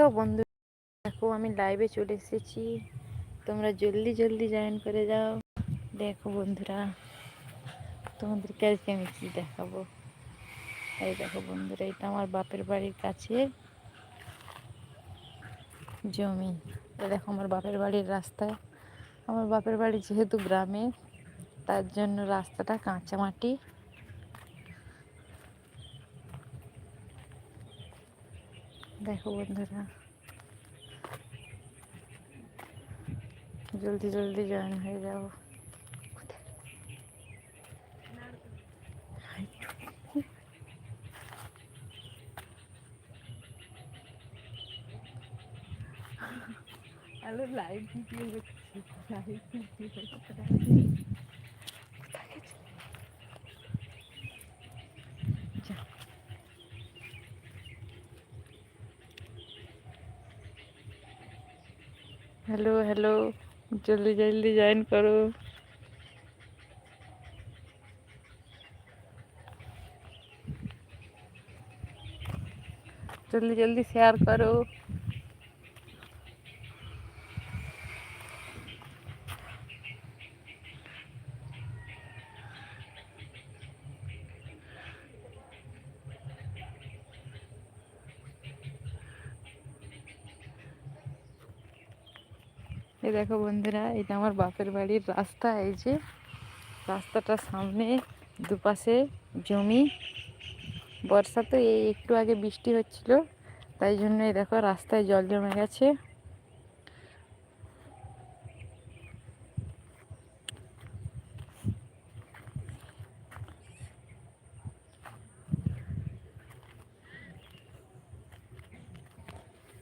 তো বন্ধু দেখো, আমি লাইভে চলে এসেছি। তোমরা জলদি জলদি জয়েন করে যাও। দেখো বন্ধুরা তোমাদেরকে আজকে আমি কী দেখাবো? এই দেখো বন্ধুরা, এটা আমার বাপের বাড়ির কাছে জমি। এ দেখো আমার বাপের বাড়ির রাস্তা। আমার বাপের বাড়ি যেহেতু গ্রামে, তার জন্য রাস্তাটা কাঁচা মাটি। দেখো বন্ধুরা। জলদি জলদি জয়েন হয়ে যাও। হ্যালো লাইভ ভিডিও হচ্ছে লাইভ ভিডিও हेलो हेलो जल्दी जल्दी ज्वाइन करो। जल्दी जल्दी शेयर करो। এই দেখো বন্ধুরা, এটা আমার বাপের বাড়ির রাস্তা, এই যে রাস্তাটার সামনে, দুপাশে জমি। বর্ষা তো এই একটু আগে বৃষ্টি হচ্ছিল, তাই জন্য এই দেখো রাস্তায় জল জমে গেছে।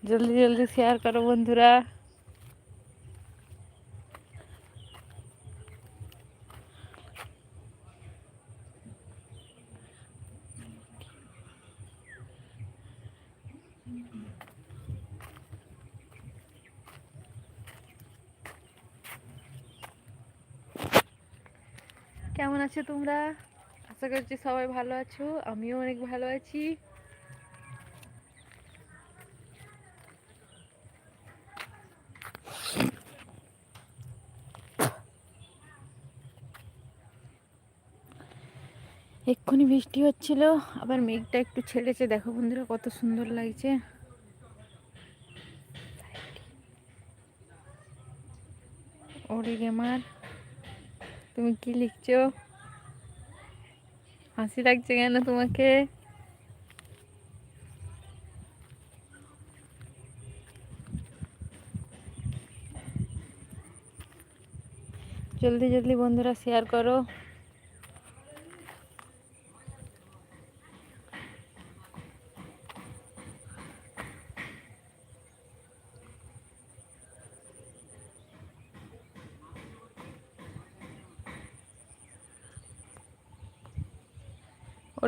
জলদি জলদি শেয়ার করো বন্ধুরা। কেমন আছো তোমরা? আশা করছি সবাই ভালো আছো, আমিও অনেক ভালো আছি। এক্ষুনি বৃষ্টি হচ্ছিল, আবার মেঘটা একটু ছেড়েছে। দেখো বন্ধুরা, কত সুন্দর লাগছে। ওরে গেমার তুমি কি লিখছো? হাসি লাগছে কেন তোমাকে? জলদি জলদি বন্ধুরা শেয়ার করো।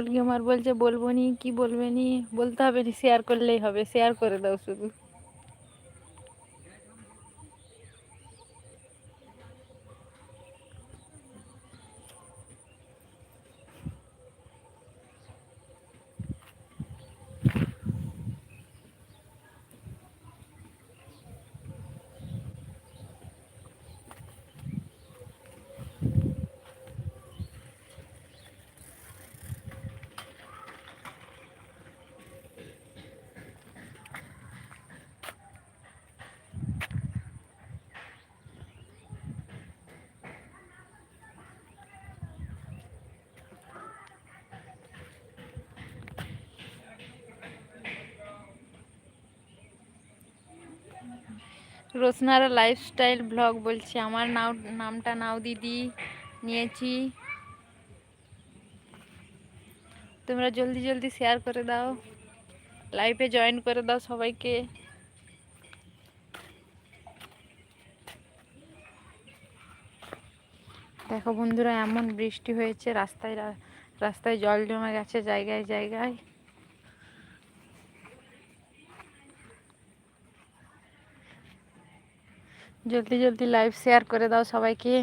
ওলকি আমার বলছে, বলব নি, কি বলবে নি? বলতে হবে নি শেয়ার করলেই হবে শেয়ার করে দাও শুধু। রোশনারা লাইফস্টাইল ব্লগ বলছি। আমার নাও, নামটা নাও দিদি, নিয়েছি। তোমরা জলদি জলদি শেয়ার করে দাও। লাইভে জয়েন করে দাও সবাইকে। দেখো বন্ধুরা, এমন বৃষ্টি হয়েছে, রাস্তায় রাস্তায় জল জমে গেছে, জায়গায় জায়গায়। জলদি জলদি লাইভ শেয়ার করে দাও সবাইকে।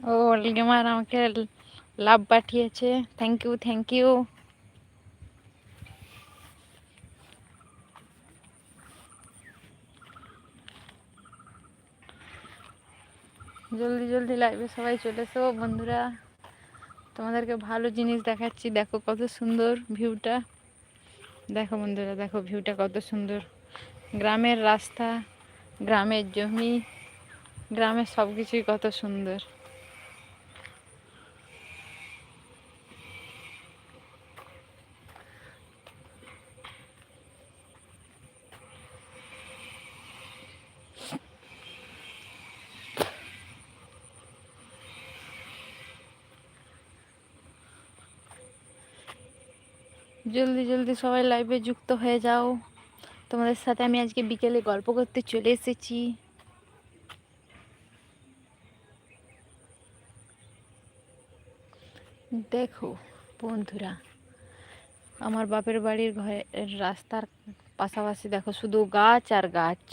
ও গেমার আমাকে লাভ পাঠিয়েছে। থ্যাংক ইউ থ্যাংক ইউ জলদি জলদি লাইভে সবাই চলে এসো বন্ধুরা। তোমাদেরকে ভালো জিনিস দেখাচ্ছি। দেখো কত সুন্দর ভিউটা। দেখো বন্ধুরা, দেখো ভিউটা কত সুন্দর। গ্রামের রাস্তা, গ্রামের জমি, গ্রামের সব কিছুই কত সুন্দর। জলদি জলদি সবাই লাইভে যুক্ত হয়ে যাও। তোমাদের সাথে আমি আজকে বিকেলে গল্প করতে চলে এসেছি। দেখো বন্ধুরা, আমার বাপের বাড়ির ঘরের রাস্তার পাশাপাশি দেখো শুধু গাছ আর গাছ।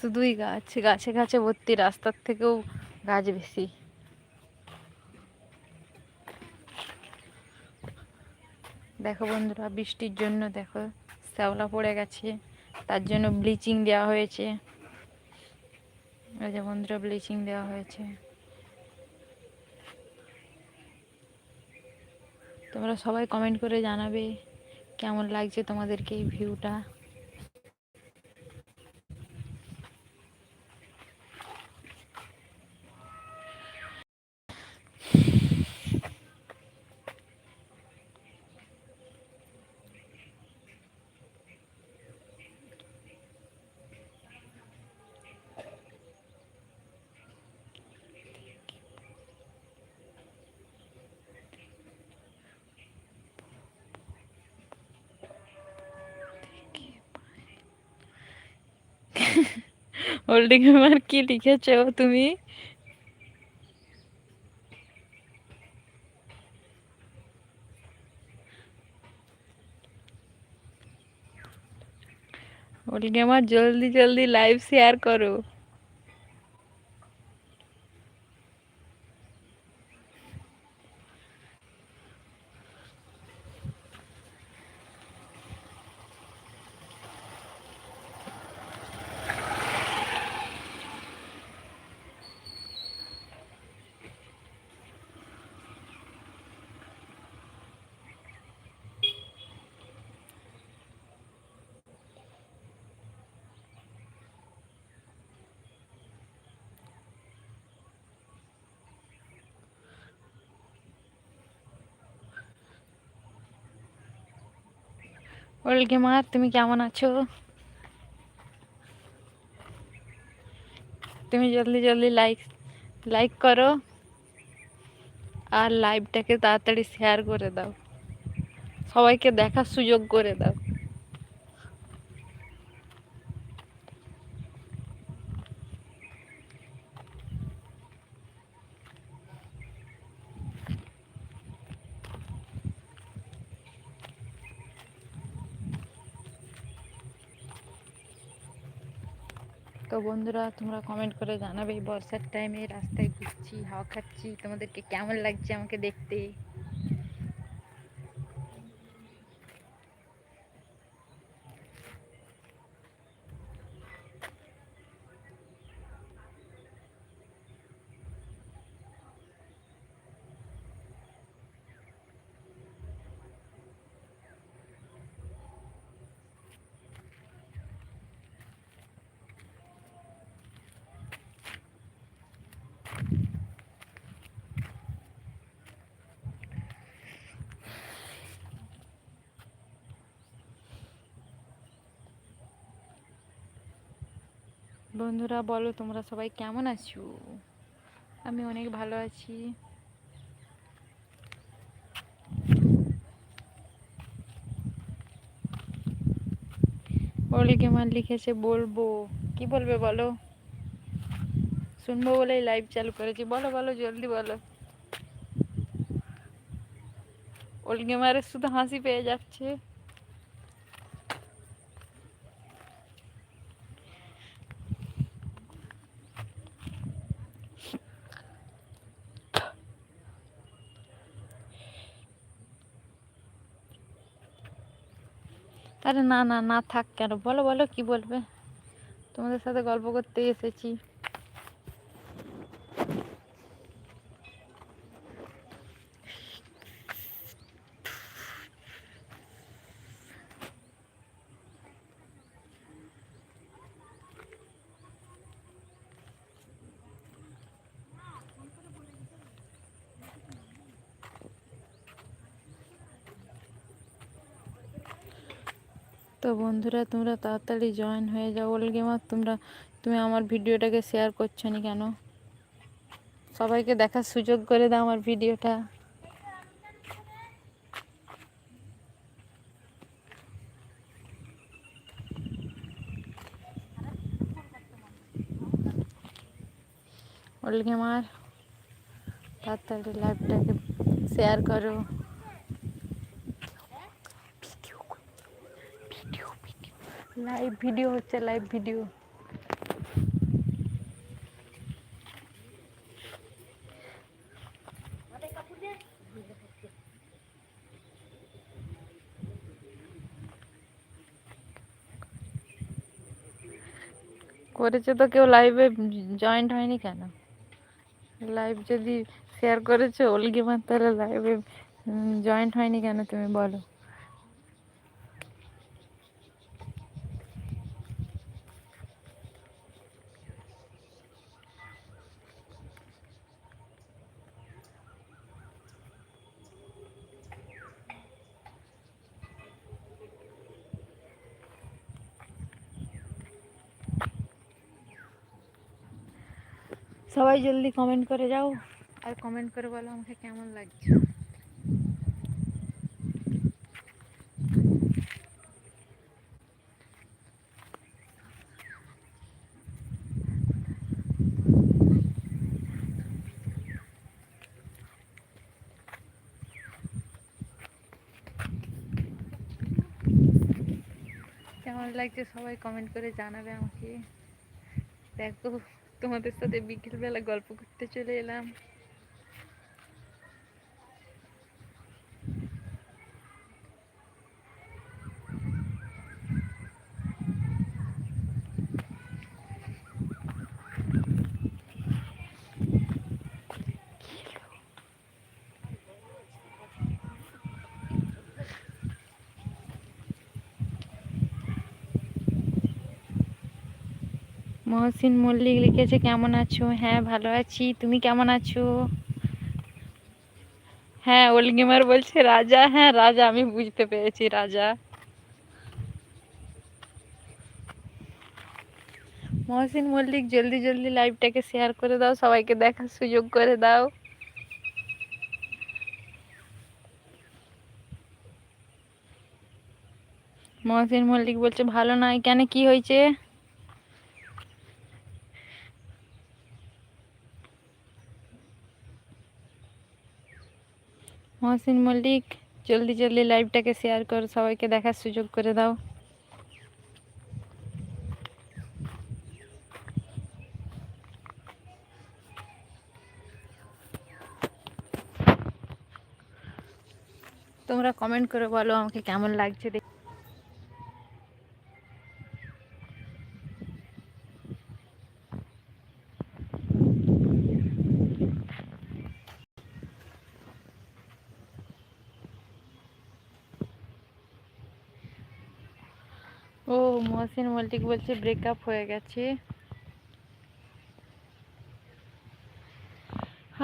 শুধুই গাছ, গাছে গাছে ভর্তি রাস্তার থেকেও গাছ বেশি। দেখো বন্ধুরা, বৃষ্টির জন্য দেখো শ্যাওলা পড়ে গেছে, তার জন্য ব্লিচিং দেওয়া হয়েছে। যে বন্ধুরা ব্লিচিং দেওয়া হয়েছে। তোমরা সবাই কমেন্ট করে জানাবে কেমন লাগছে তোমাদেরকে এই ভিউটা হোল্ডিং আমার কি লিখেছো তুমি? হোল্ডিং আমার জলদি জলদি লাইভ শেয়ার করো। ওলকে মার তুমি কেমন আছো? তুমি জলদি জলদি লাইক লাইক করো। আর লাইভটাকে তাড়াতাড়ি শেয়ার করে দাও। সবাইকে দেখার সুযোগ করে দাও তো বন্ধুরা, তোমরা কমেন্ট করে জানাবে বর্ষার টাইমে রাস্তায় ঘুরছি, হাওয়া খাচ্ছি, তোমাদেরকে কেমন লাগছে আমাকে দেখতে? বন্ধুরা, বলো তোমরা সবাই কেমন আছো? আমি অনেক ভালো আছি। ওল গেমার লিখেছে, বলব। কি বলবে বলো? শুনব বলেই লাইভ চালু করেছি। বলো বলো, জলদি বলো। ওল গেমারের শুধু হাসি পেয়ে যাচ্ছে। আরে না না না থাক কেন? বলো বলো কি বলবে? তোমাদের সাথে গল্প করতে এসেছি। তো বন্ধুরা, তোমরা তাড়াতাড়ি জয়েন হয়ে যাও ওল গেমার তোমরা, তুমি আমার ভিডিওটাকে শেয়ার করছ নি কেন? সবাইকে দেখার সুযোগ করে দাও আমার ভিডিওটা। ওল গেমার তাড়াতাড়ি লাইভটাকে শেয়ার করো। লাইভ ভিডিও হচ্ছে লাইভ ভিডিও করেছে তো কেউ লাইভে জয়েন্ট হয়নি কেন? লাইভ যদি শেয়ার করেছ ওলগিমার তাহলে লাইভে জয়েন্ট হয়নি কেন তুমি বলো। সবাই জলদি কমেন্ট করে যাও আর কমেন্ট করে বলো আমাকে কেমন লাগছে কেমন লাগছে সবাই কমেন্ট করে জানাবে আমাকে দেখো তোমাদের সাথে বিকেলবেলা গল্প করতে চলে এলাম। মহসিন মল্লিক লিখেছে, কেমন আছো? হ্যাঁ ভালো আছি। তুমি কেমন আছো? হ্যাঁ ওলগিমার বলছে, রাজা? হ্যাঁ রাজা, আমি বুঝতে পেরেছি, রাজা। মহসিন মল্লিক, জলদি জলদি লাইভটাকে শেয়ার করে দাও, সবাইকে দেখার সুযোগ করে দাও। মহসিন মল্লিক বলছে, ভালো নয়, কেন, কি হয়েছে? মহসিন মল্লিক, জলদি জলদি লাইভটাকে শেয়ার করো, সবাইকে দেখার সুযোগ করে দাও। তোমরা কমেন্ট করে বলো আমাকে কেমন লাগছে দেখ ও মহসিন মল্লিক বলছে ব্রেকআপ হয়ে গেছে।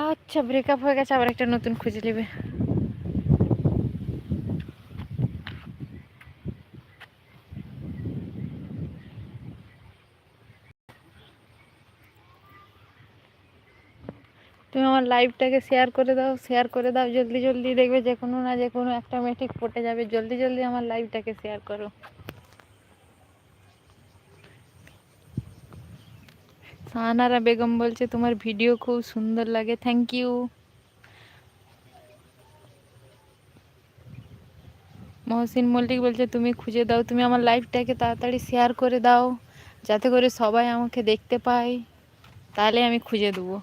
আচ্ছা ব্রেকআপ হয়ে গেছে, আবার একটা নতুন খুঁজে নেবে। তুমি আমার লাইভটাকে শেয়ার করে দাও শেয়ার করে দাও, জলদি জলদি দেখবে যে কোনো না যে কোনো একটা মেট্রিক পটে যাবে। জলদি জলদি আমার লাইভটাকে শেয়ার করো। সাহানারা বেগম বলছে, তোমার ভিডিও খুব সুন্দর লাগে থ্যাংক ইউ মহসিন মল্লিক বলছে, তুমি খুঁজে দাও, তুমি আমার লাইফটাকে তাড়াতাড়ি শেয়ার করে দাও, যাতে করে সবাই আমাকে দেখতে পায়। তাহলে আমি খুঁজে দেবো।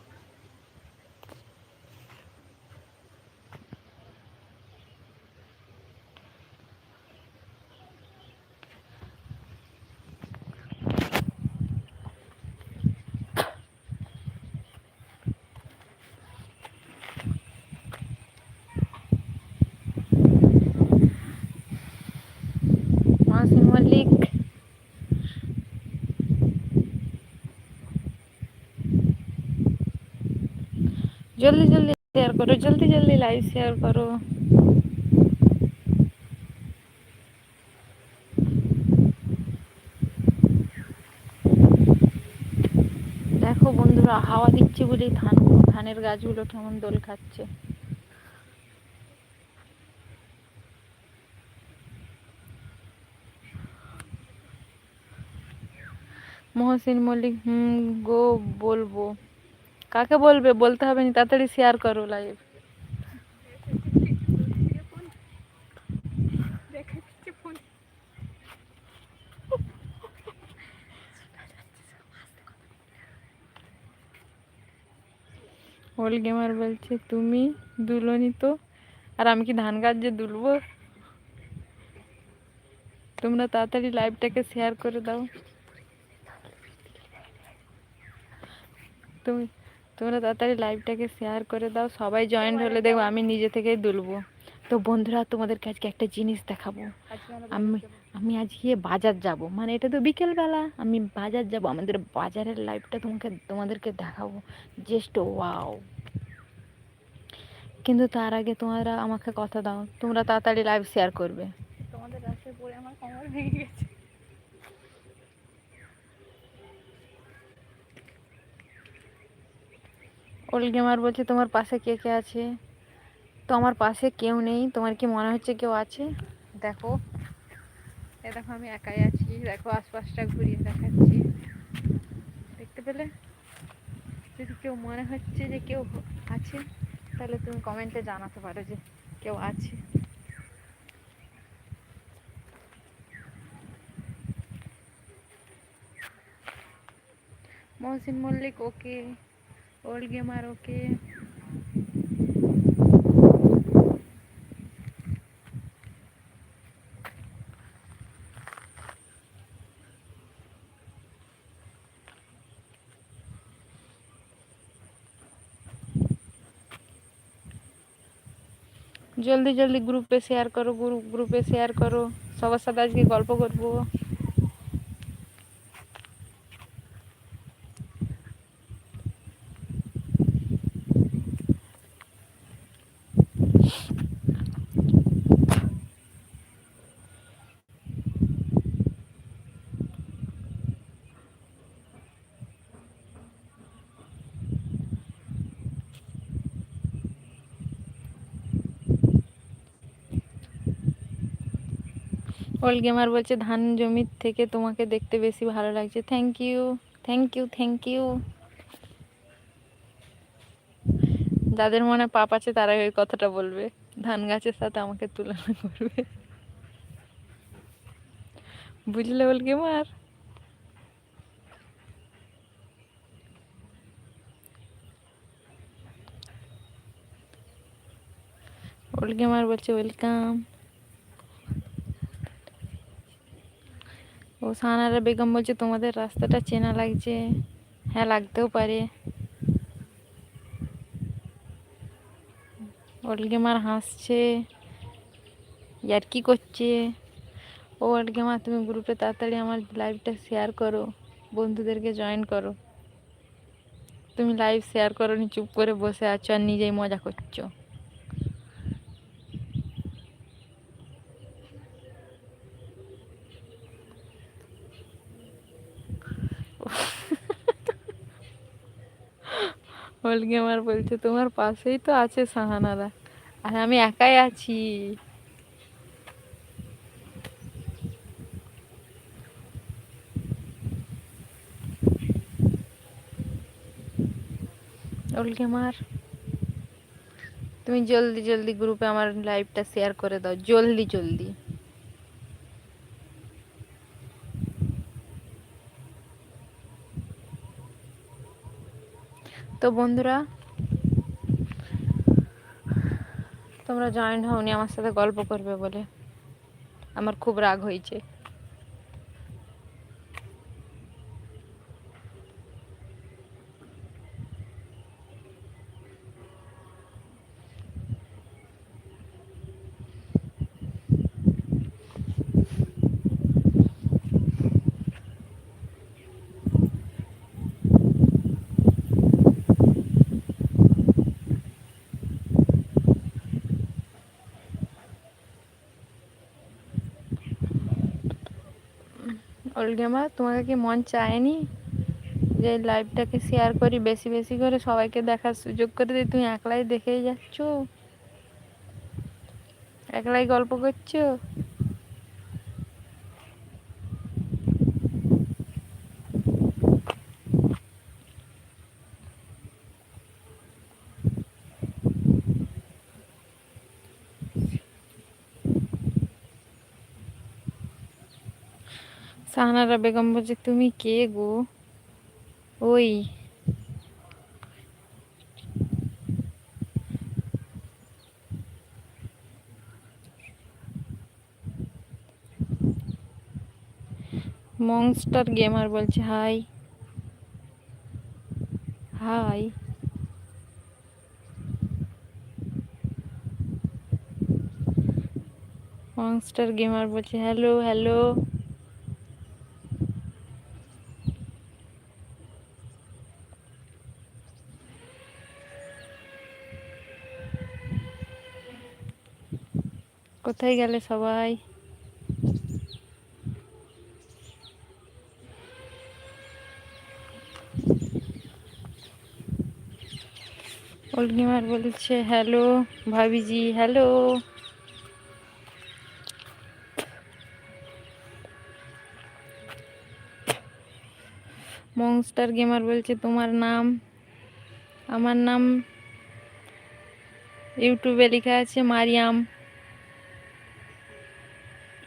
জলদি জলদি শেয়ার করো, জলদি জলদি লাইভ শেয়ার করো। দেখো বন্ধুরা, হাওয়া দিচ্ছে বলেই ধান, ধানের গাছগুলো কেমন দোল খাচ্ছে। মহসিন মল্লিক, হুম গো, বলব। কাকে বলবে? বলতে হবে না, তাড়াতাড়ি শেয়ার করো লাইভ ওল গেমার বলছে, তুমি দুলনি তো? আর আমি কি ধান গাছ যে দুলবো? তোমরা তাড়াতাড়ি লাইভটাকে শেয়ার করে দাও। তুমি তোমরা তাড়াতাড়ি লাইভটাকে শেয়ার করে দাও সবাই জয়েন্ট হলে দেখব আমি নিজে থেকেই দুলবো। তো বন্ধুরা তোমাদেরকে আজকে একটা জিনিস দেখাবো। আমি আমি আজকে বাজার যাব। মানে এটা তো বিকেলবেলা। আমি বাজার যাব। আমাদের বাজারের লাইভটা তোমাকে তোমাদেরকে দেখাবো। জাস্ট ওয়াও কিন্তু তার আগে তোমরা আমাকে কথা দাও। তোমরা তাড়াতাড়ি লাইভ শেয়ার করবে। তোমাদের রাস্তায় পড়ে আমার কোমর ভেঙে গেছে। ওল গেমার বলছে, তোমার পাশে কে কে আছে? তো আমার পাশে কেউ নেই। তোমার কি মনে হচ্ছে কেউ আছে? দেখো, এ দেখো আমি একাই আছি। দেখো আশপাশটা ঘুরিয়ে দেখাচ্ছি। দেখতে পেলে? যদি কেউ মনে হচ্ছে যে কেউ আছে, তাহলে তুমি কমেন্টে জানাতে পারো যে কেউ আছে। Mohsin Mallick, okay old gamer okay জলদি জলদি গ্রুপে শেয়ার করো গ্রুপ গ্রুপে শেয়ার করো সবার সাথে আজকে গল্প করব ওল গেমার বলছে, ধান জমির থেকে তোমাকে দেখতে বেশি ভালো লাগছে। Thank you thank you thank you যাদের মনে পাপ আছে তারা ওই কথাটা বলবে। ধান গাছের সাথে আমাকে তুলনা করবে। বুঝলে ওল গেমার ওল্ড গেমার বলছে ওয়েলকাম ও সানারা বেগম বলছে, তোমাদের রাস্তাটা চেনা লাগছে। হ্যাঁ লাগতেও পারে। ওলগেমার হাসছে, ইয়ার কি করছে? ও ওলগেমার তুমি গ্রুপে তাড়াতাড়ি আমার লাইভটা শেয়ার করো, বন্ধুদেরকে জয়েন করো। তুমি লাইভ শেয়ার করো চুপ করে বসে আছো আর নিজেই মজা করছ। হোল গেমার বলছে, তোমার পাশেই তো আছে সাহানারা, আর আমি একাই আছি। গেমার, তুমি জলদি জলদি গ্রুপে আমার লাইভটা শেয়ার করে দাও, জলদি জলদি। তো বন্ধুরা তোমরা জয়েন্ট হওনি আমার সাথে গল্প করবে বলে। আমার খুব রাগ হয়েছে। অলগেমা তোমাকে কি মন চায়নি যে লাইভটাকে শেয়ার করি, বেশি বেশি করে সবাইকে দেখার সুযোগ করে দিই? তুমি একলাই দেখেই যাচ্ছ? একলাই গল্প করছ? সাহানারা বেগম বলছে, তুমি কে গো? ওই। মংস্টার গেমার বলছে, হাই। হাই। মংস্টার গেমার বলছে, হ্যালো হ্যালো। কোথায় গেলে সবাই? অলগিমার বলছে, হ্যালো, ভাবিজি, হ্যালো। মংস্টার গেমার বলছে, তোমার নাম? আমার নাম ইউটিউবে লেখা আছে, মারিয়াম।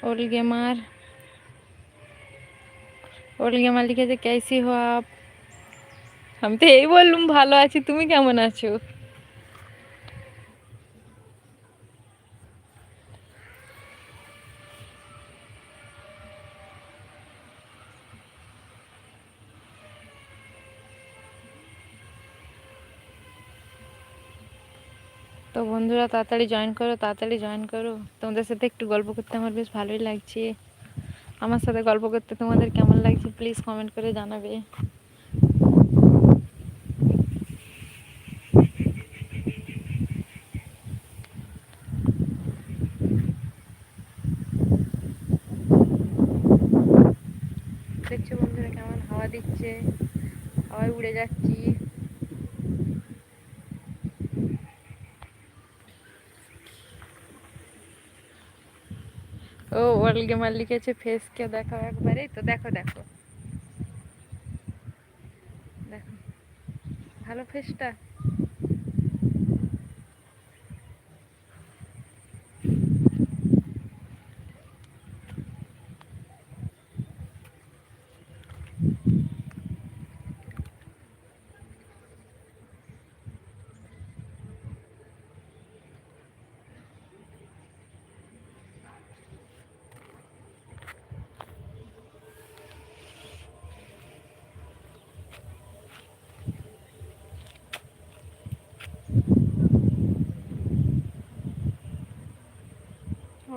ओल गेमार ওল গেমার লিখেছে কেসি হো আপ আমি তো এই বললুম ভালো আছি তুমি কেমন আছো তো বন্ধুরা তাড়াতাড়ি জয়েন করো, তাড়াতাড়ি জয়েন করো। তোমাদের সাথে একটু গল্প করতে আমার বেশ ভালোই লাগছে। আমার সাথে গল্প করতে তোমাদের কেমন লাগছে প্লিজ কমেন্ট করে জানাবে। দেখছ বন্ধুরা কেমন হাওয়া দিচ্ছে? হাওয়ায় উড়ে যাচ্ছি। ও ওয়ার্ল্ড গেমার লিখেছে ফেসকে দেখাও একবারে তো দেখো দেখো। দেখো। ভালো ফেসটা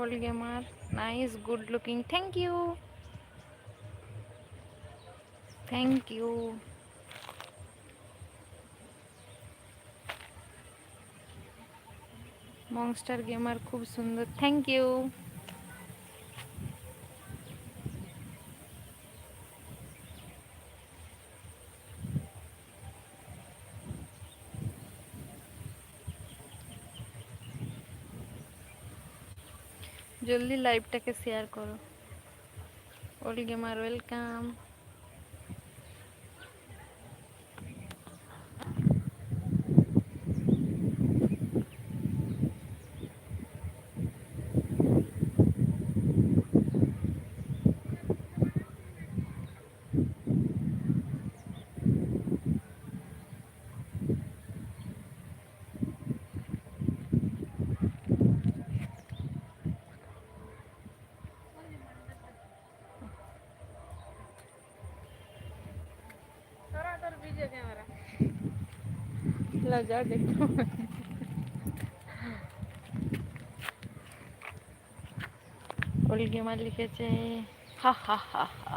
gamer nice good looking. Thank you. Thank you. Monster gamer, खूब सुंदर. Thank you. জলদি লাইভটাকে শেয়ার করো। ওল গেমার ওয়েলকাম লজ্জা দেখতে ওল গেমার লিখেছে হা হা হা হা।